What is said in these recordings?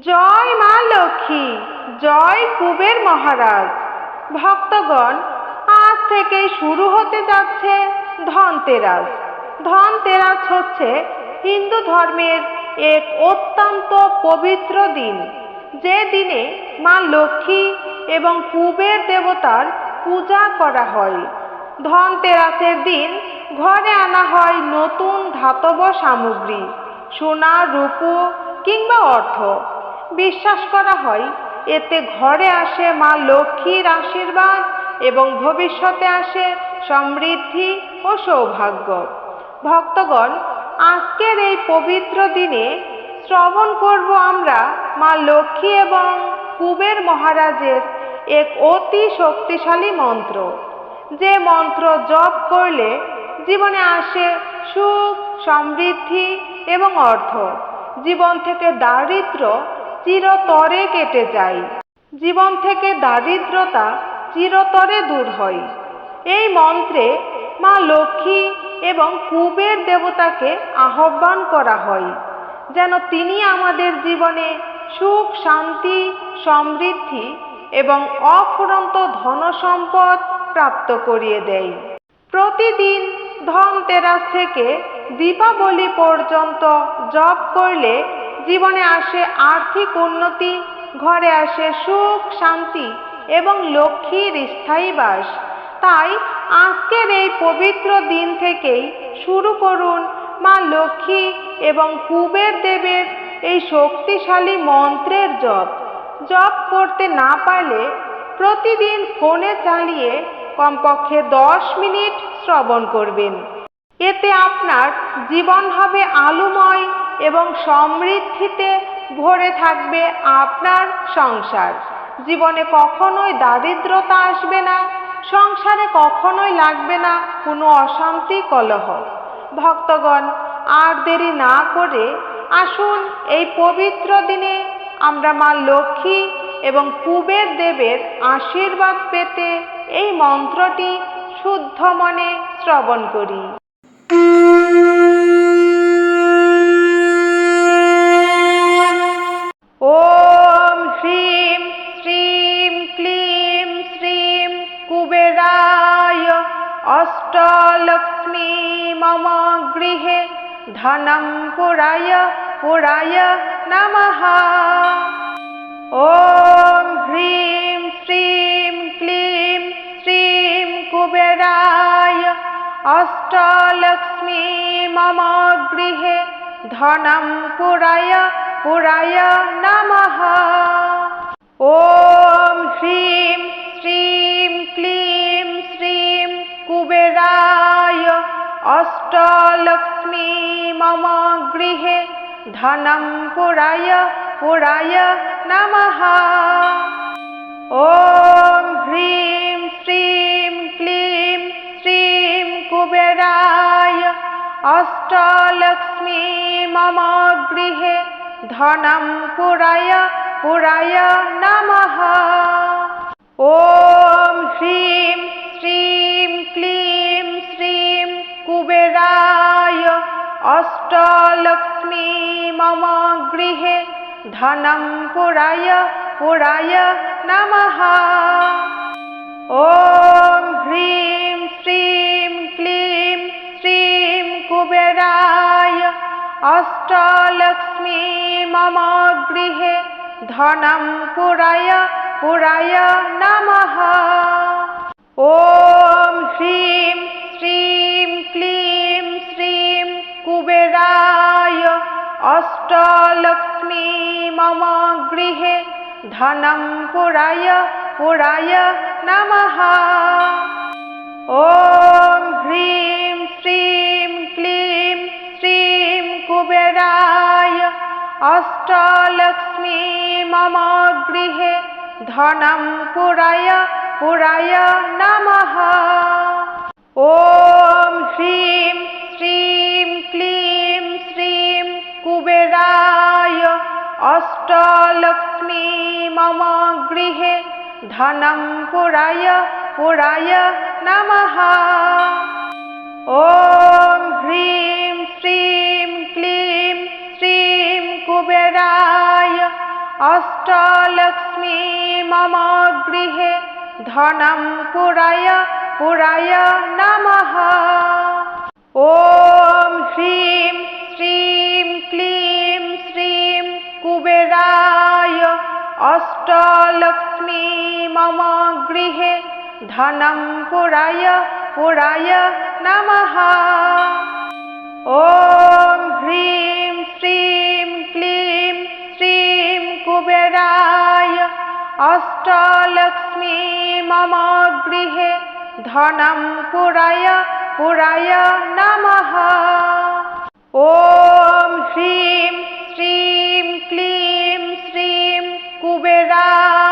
জয় মা লক্ষ্মী, জয় কুবের মহারাজ। ভক্তগণ, আজ থেকে শুরু হতে যাচ্ছে ধনতেরাস ধনতেরাস হচ্ছে হিন্দু ধর্মের এক অত্যন্ত পবিত্র দিন। যে দিনে মা লক্ষ্মী এবং কুবের দেবতার পূজা করা হয়। ধনতেরাসের দিন ঘরে আনা হয় নতুন ধাতব সামগ্রী, সোনা, রূপো কিংবা অর্থ। বিশ্বাস করা হয়, এতে ঘরে আসে মা লক্ষ্মীর আশীর্বাদ এবং ভবিষ্যতে আসে সমৃদ্ধি ও সৌভাগ্য। ভক্তগণ, আজকের এই পবিত্র দিনে শ্রবণ করব আমরা মা লক্ষ্মী এবং কুবের মহারাজের এক অতি শক্তিশালী মন্ত্র। যে মন্ত্র জপ করলে জীবনে আসে সুখ, সমৃদ্ধি এবং অর্থ। জীবন থেকে দারিদ্র চিরতরে কেটে যায় জীবন থেকে দারিদ্রতা চিরতরে দূর হয় এই মন্ত্রে মা লক্ষ্মী এবং কুবের দেবতাকে আহ্বান করা হয়, যেন তিনি আমাদের জীবনে সুখ, শান্তি, সমৃদ্ধি এবং অফুরন্ত ধনসম্পদ প্রাপ্ত করিয়ে দেয়। প্রতিদিন ধনতেরাস থেকে দীপাবলি পর্যন্ত জপ করলে জীবনে আসে আর্থিক উন্নতি, ঘরে আসে সুখ, শান্তি এবং লক্ষ্মীর স্থায়ী বাস। তাই আজকের এই পবিত্র দিন থেকেই শুরু করুন মা লক্ষ্মী এবং কুবের দেবের এই শক্তিশালী মন্ত্রের জপ। জপ করতে না পারলে প্রতিদিন ফোনে চালিয়ে কমপক্ষে দশ মিনিট শ্রবণ করবেন। এতে আপনার জীবন হবে আলোময় এবং সমৃদ্ধিতে ভরে থাকবে আপনার সংসার। জীবনে কখনোই দারিদ্রতা আসবে না, সংসারে কখনোই লাগবে না কোনো অশান্তি কলহ। ভক্তগণ, আর দেরি না করে আসুন এই পবিত্র দিনে আমরা মা লক্ষ্মী এবং কুবের দেবের আশীর্বাদ পেতে এই মন্ত্রটি শুদ্ধ মনে শ্রবণ করি। অষ্টলক্ষ্মী মম গৃহে ধনম পুরায় পুরায় নমঃ। ওম হ্রিম শ্রীম ক্লিম শ্রীম কুবেরায়। অষ্টলক্ষ্মী মম গৃহে ধনম পুরায় পুরায় নমঃ। ওম হ্রিম শ্রীম অষ্টলক্ষ্মী মম গৃহে ধনম পুরায় পুরায় নমঃ ওম হ্রিম শ্রীম ক্লিম শ্রীম কুবেরায় অষ্টলক্ষ্মী মম গৃহে ধনম পুরায় পুরায় নমঃ ওম হ্রিম মম গৃহে ধনম পুরায় পুরায় নমঃ ওম হ্রিম শ্রীম ক্লিম শ্রীম কুবেরায় অষ্টলক্ষ্মী মম গৃহে ধনম পুরায় পুরায় নমঃ ওম হ্রিম শ্রীম ক্লিম শ্রীম কুবেরায় অষ্টলক্ষ্মী মম গৃহে ধনম পুরায় পুরায় নমঃ ওম হ্রিম শ্রীম ক্লিম শ্রীম কুবেরায় অষ্টলক্ষ্মী মম গৃহে ধনম পুরায় পুরায় নমঃ ধনং পুরায় পুরায় নমঃ। ওম হ্রিম শ্রীম ক্লিম শ্রীম কুবেরায়। অষ্টলক্ষ্মী মম গৃহে ধনং পুরায় পুরায় নমঃ। ওম হ্রিম শ্রীম ক্লিম শ্রীম কুবেরায়। অষ্টলক্ষ্মী মমা গৃহে ধনম পুরায় পুরায় নমঃ ওম হ্রিম শ্রীম ক্লিম শ্রীম কুবেরায় অষ্টলক্ষ্মী মম গৃহে ধনম পুরায় পুরায় নমঃ ওম হ্রিম শ্রীম ক্লিম শ্রীম কুবেরায়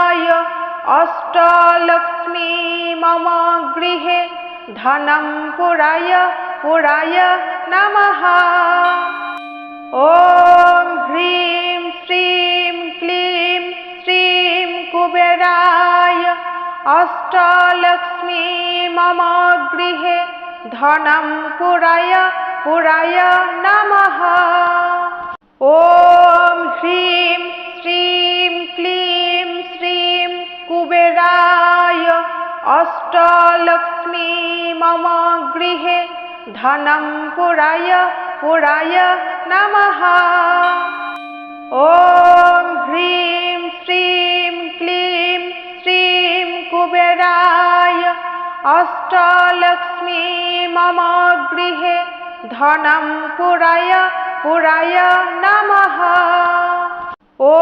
অষ্টলক্ষ্মী মম গৃহে ধনম পুরায় পুরায় নমঃ। ওম হ্রিম শ্রীম ক্লিম শ্রীম কুবেরায়। অষ্টলক্ষ্মী মম গৃহে ধনম পুরায় পুরায় নমঃ। ওম হ্রিম অষ্টলক্ষ্মী মম গৃহে ধনং পুরায় পুরায় নম ও হ্রীম শ্রীম ক্লিম শ্রীম কুবেরায় অষ্টলক্ষ্মী মম গৃহে ধনম পুরায় পুরায় নম ও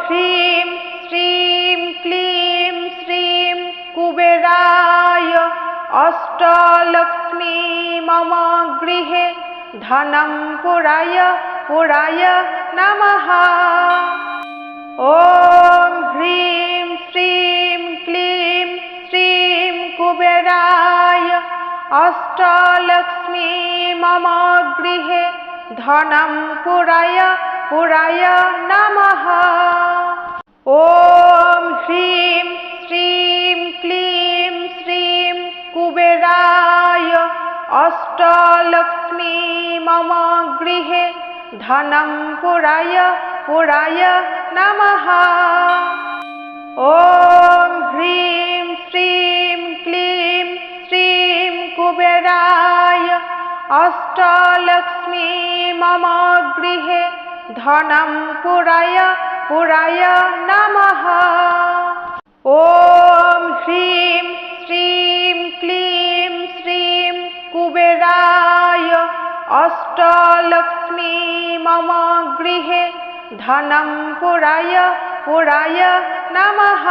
হ্রীম শ্রী कुबेराय अष्टलक्ष्मी मम गृहे धनं पुराय पुराय नमः ॐ ह्रीं श्रीं क्लीं श्रीं कुबेराय अष्टलक्ष्मी मम गृहे धनं पुराय पुराय नमः ॐ ধনং পুরায় পুরায় নমঃ। ওম হ্রিম শ্রীম ক্লিম শ্রীম কুবেরায়। অষ্টলক্ষ্মী মম গৃহে ধনং পুরায় পুরায় নমঃ। ওম হ্রিম অষ্টালক্ষ্মী মম গৃহে ধনং পুরায় পুরায় নমঃ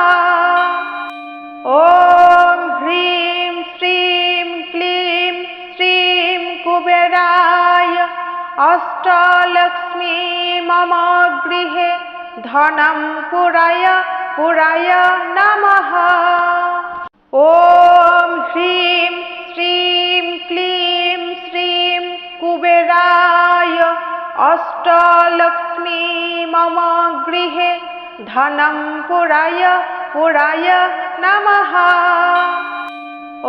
ওম হ্রিম শ্রীম ক্লিম শ্রীম কুবেরায় অষ্টলক্ষ্মী মম গৃহে ধনং পুরায় পুরায় নমঃ ওম হ্রিম শ্রী অষ্টালক্ষ্মী মম গৃহে ধনম পুরায় পুরায় নমঃ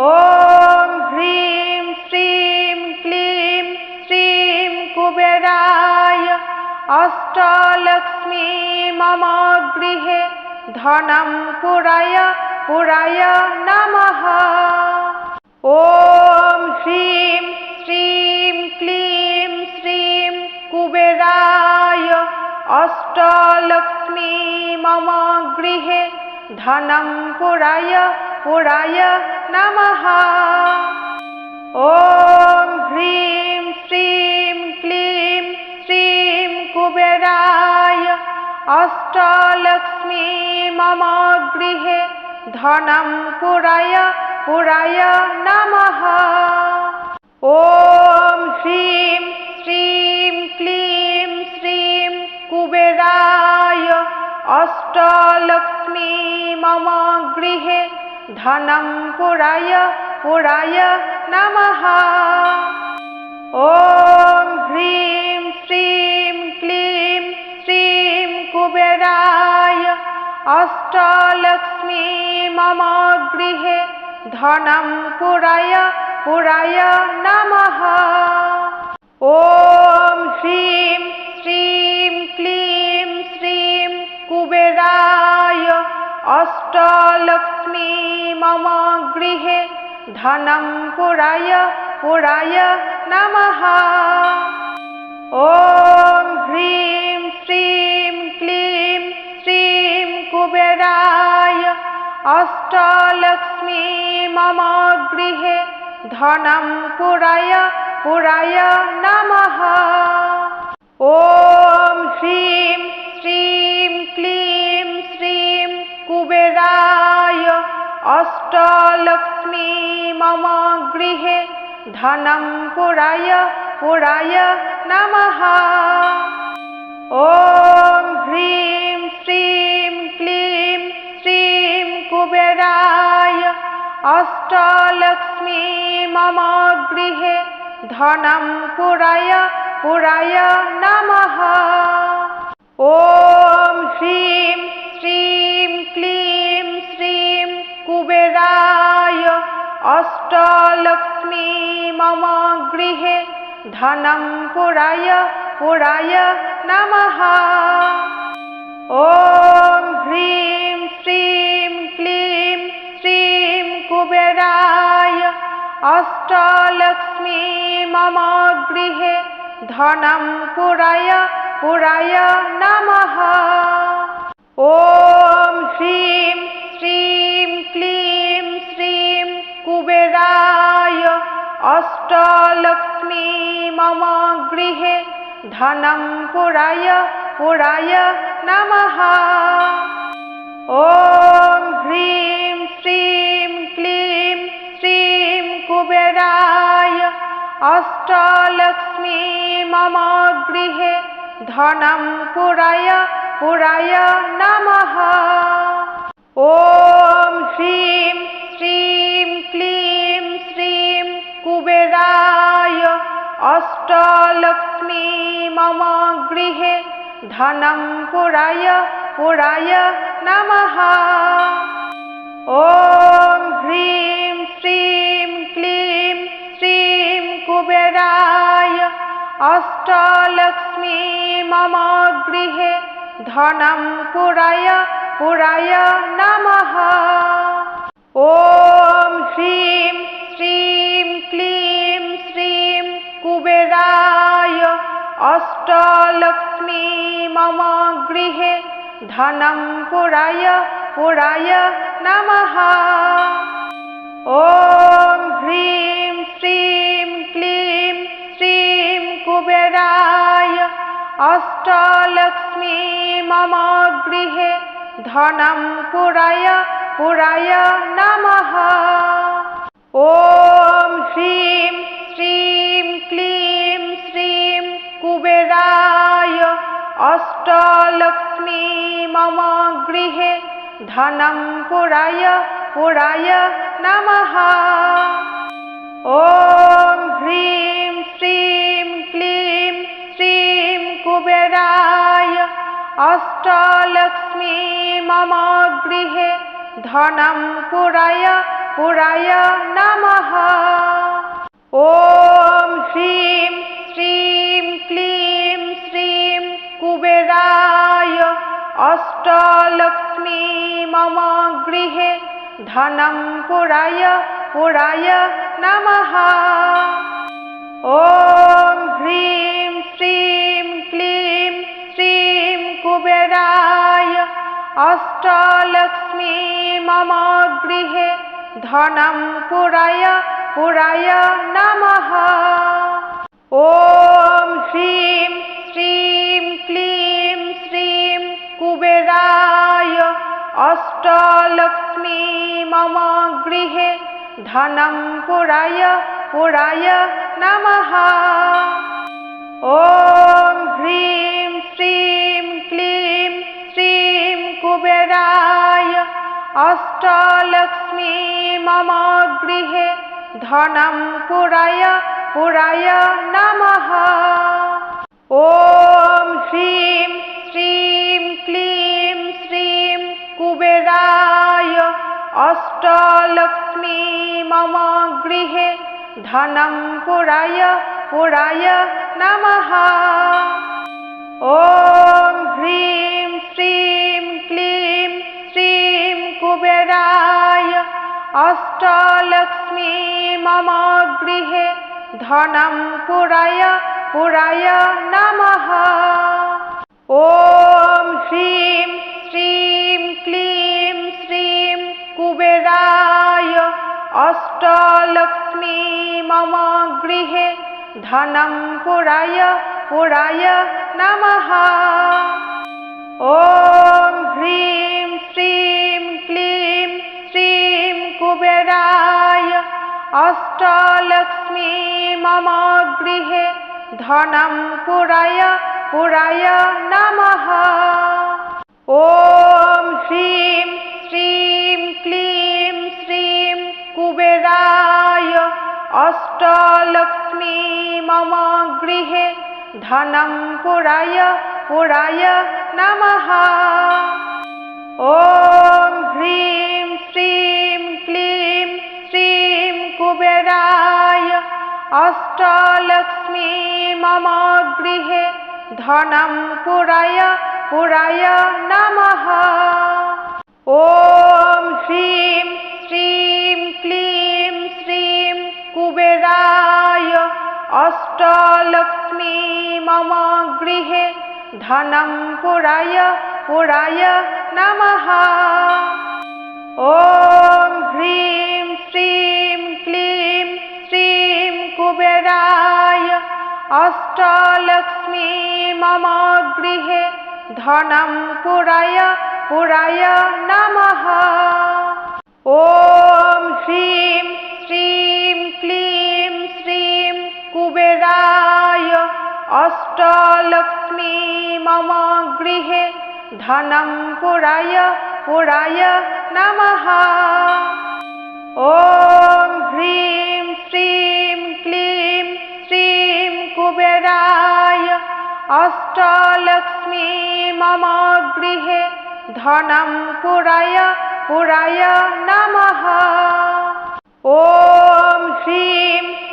ওম হ্রিম শ্রীম ক্লিম শ্রীম কুবেরায় অষ্টলক্ষ্মী মম গৃহে ধনম পুরায় পুরায় নমঃ ওম হ্রিম শ্রীম कुबेराय अष्टलक्ष्मी मम गृहे धनं पुराय पुराय नमः ॐ ह्रीं श्रीं क्लीं श्रीं कुबेराय अष्टलक्ष्मी मम गृहे धनं पुराय पुराय नमः ॐ ह्रीं মমা গৃহে ধনং পুরায় পুরায় নমঃ ওম হ্রিম শ্রীম ক্লিম শ্রীম কুবেরায় অষ্টলক্ষ্মী মম গৃহে ধনং পুরায় পুরায় নমঃ ওম হ্রিম শ্রীম अष्टलक्ष्मी मम गृहे धनं पुराय पुराय नमः ॐ ह्रीं श्रीं क्लीं श्रीं कुबेराय अष्टलक्ष्मी मम गृहे धनं पुराय पुराय नमः ॐ ह्रीं অষ্টলক্ষ্মী মম গৃহে ধনম পুরায় পুরায় নমঃ। ওম হ্রিম শ্রীম ক্লিম শ্রীম কুবেরায় অষ্টলক্ষ্মী মম গৃহে ধনম পুরায় পুরায় নমঃ। ওম হ্রিম অষ্টলক্ষ্মী মম গৃহে ধনং পুরায় পুরায় নম। ও হ্রীম শ্রীম ক্লিম শ্রীম কুবেরায়। অষ্টলক্ষ্মী মম গৃহে ধনং পুরায় পুরায় নম। ও হ্রীম শ্রী कुबेराय अष्टलक्ष्मी मम गृहे धनं पुराय पुराय नमः ॐ ह्रीं श्रीं क्लीं श्रीं कुबेराय अष्टलक्ष्मी मम गृहे धनं पुराय पुराय नमः ॐ ह्रीं अष्टलक्ष्मी मम गृहे धनं पुराय पुराय नमः ॐ ह्रीं श्रीं क्लीं श्रीं कुबेराय अष्टलक्ष्मी मम गृहे धनं पुराय पुराय नमः ॐ ह्रीं श्रीं অষ্টলক্ষ্মী মম গৃহে ধনং পুরায় পুরায় নম ও হ্রীম শ্রীম ক্লিম শ্রীম কুবেরায় অষ্টলক্ষ্মী মম গৃহে ধনং পুরায় পুরায় নম ও হ্রীম অষ্টলক্ষ্মী মম গৃহে ধনং পুরায় পুরায় নমঃ। ওম হ্রিম শ্রীম ক্লিম শ্রীম কুবেরায় অষ্টলক্ষ্মী মম গৃহে ধনং পুরায় পুরায় নমঃ। ওম হ্রিম অষ্টালক্ষ্মী মম গৃহে ধনম পুরায় পুরায় নমঃ। ওম হ্রীম শ্রীম ক্লীম শ্রীম কুবেরায় অষ্টালক্ষ্মী মম গৃহে ধনম পুরায় পুরায় নমঃ। ওম হ্রীম শ্রী অষ্টলক্ষ্মী মম গৃহে ধনম পুরায় পুরায় নমঃ। ওম হ্রীম শ্রীম ক্লীম শ্রীম কুবেরায়। অষ্টলক্ষ্মী মম গৃহে ধনম পুরায় পুরায় নমঃ। ওম হ্রীম শ্রী कुबेराय अष्टलक्ष्मी मम गृहे धनं पुराय पुराय नमः ॐ ह्रीं श्रीं क्लीं श्रीं कुबेराय अष्टलक्ष्मी मम गृहे धनं पुराय पुराय नमः ॐ ह्रीं श्रीं अष्टलक्ष्मी मम गृहे धनं पुराय पुराय नमः ॐ ह्रीं श्रीं क्लीं श्रीं कुबेराय अष्टलक्ष्मी मम गृहे धनं पुराय पुराय नमः ॐ ह्रीं গৃহে ধনং পুরায় পুরায় নমঃ। ওম হ্রিম শ্রীম ক্লিম শ্রীম কুবেরায়। অষ্টলক্ষ্মী মম গৃহে ধনং পুরায় পুরায় নমঃ। ওম হ্রিম अष्टलक्ष्मी मम गृहे धनं पुराय पुराय नमः ॐ ह्रीं श्रीं क्लीं श्रीं कुबेराय अष्टलक्ष्मी मम गृहे धनं पुराय पुराय नमः ॐ ह्रीं श्रीं कुबेराय अष्टलक्ष्मी मम गृहे धनं पुराय पुराय नमः ॐ ह्रीं श्रीं क्लीं श्रीं कुबेराय अष्टलक्ष्मी मम गृहे धनं पुराय पुराय नमः ॐ ह्रीं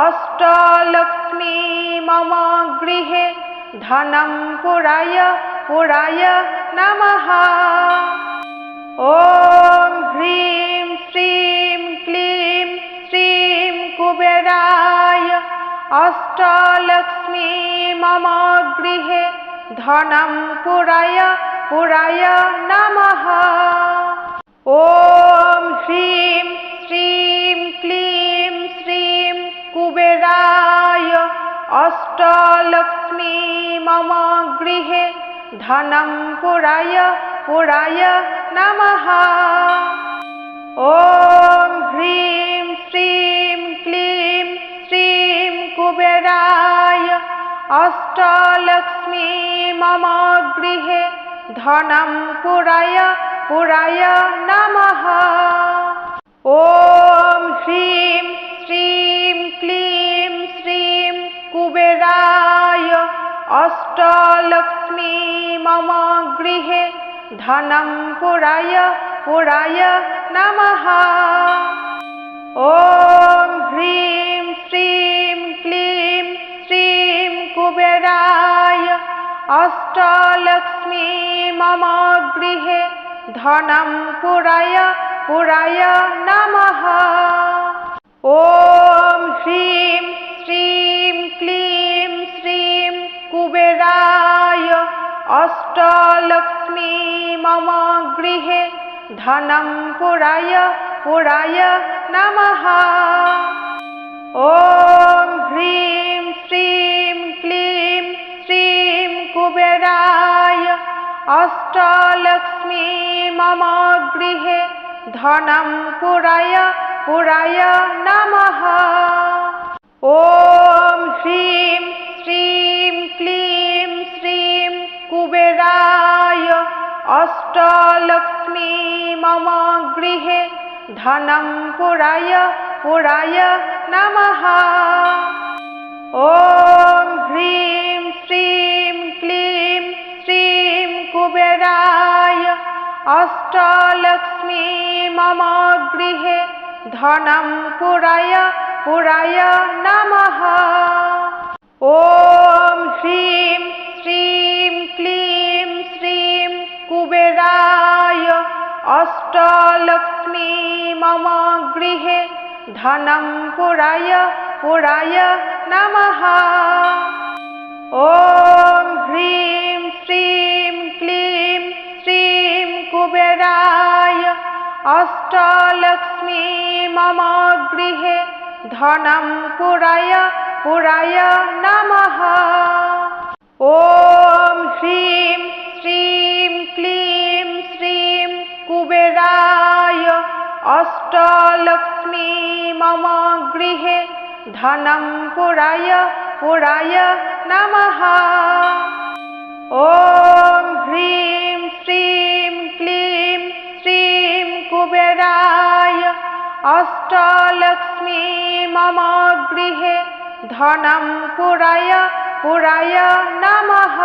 অষ্টলক্ষ্মী মম গৃহে ধনং পুরায় পুরায় নম। ও হ্রীম শ্রীম ক্লিম শ্রীম কুবেরায় অষ্টলক্ষ্মী মম গৃহে ধনম পুরায় পুরায় নম। ও হ্রীম अष्टलक्ष्मी मम गृहे धनं पुराय पुराय नमः ॐ ह्रीं श्रीं क्लीं श्रीं कुबेराय अष्टलक्ष्मी मम गृहे धनं पुराय पुराय नमः ॐ ধনম পুরায় পুরায় নমঃ। ওম হ্রিম শ্রীম ক্লিম শ্রীম কুবেরায়। অষ্টলক্ষ্মী মম গৃহে ধনম পুরায় পুরায় নমঃ। ওম হ্রিম শ্রীম ক্লিম শ্রীম কুবেরায়। অষ্টলক্ষ্মী ধনম পুরায় পুরায় নমঃ। ওম হ্রিম শ্রীম ক্লিম শ্রীম কুবেরায়। অষ্টলক্ষ্মী মম গৃহে ধনম পুরায় পুরায় নমঃ। ওম হ্রিম শ্রীম ক্লিম শ্রীম কুবেরায়। অষ্টলক্ষ্মী মম গৃহে ধনং পুরায় পুরায় নমঃ ওম হ্রিম শ্রীম ক্লিম শ্রীম কুবেরায় অষ্টলক্ষ্মী মম গৃহে ধনং পুরায় পুরায় নমঃ ওম হ্রিম অষ্টলক্ষ্মী মম গৃহে ধনং পুরায় পুরায় নমঃ। ওম হ্রিম শ্রীম ক্লিম শ্রীম কুবেরায় অষ্টলক্ষ্মী মম গৃহে ধনং পুরায় পুরায় নমঃ। ওম হ্রিম अष्टलक्ष्मी मम गृहे धनं पुराय पुराय नमः ॐ ह्रीं श्रीं क्लीं श्रीं कुबेराय अष्टलक्ष्मी मम गृहे धनं पुराय पुराय नमः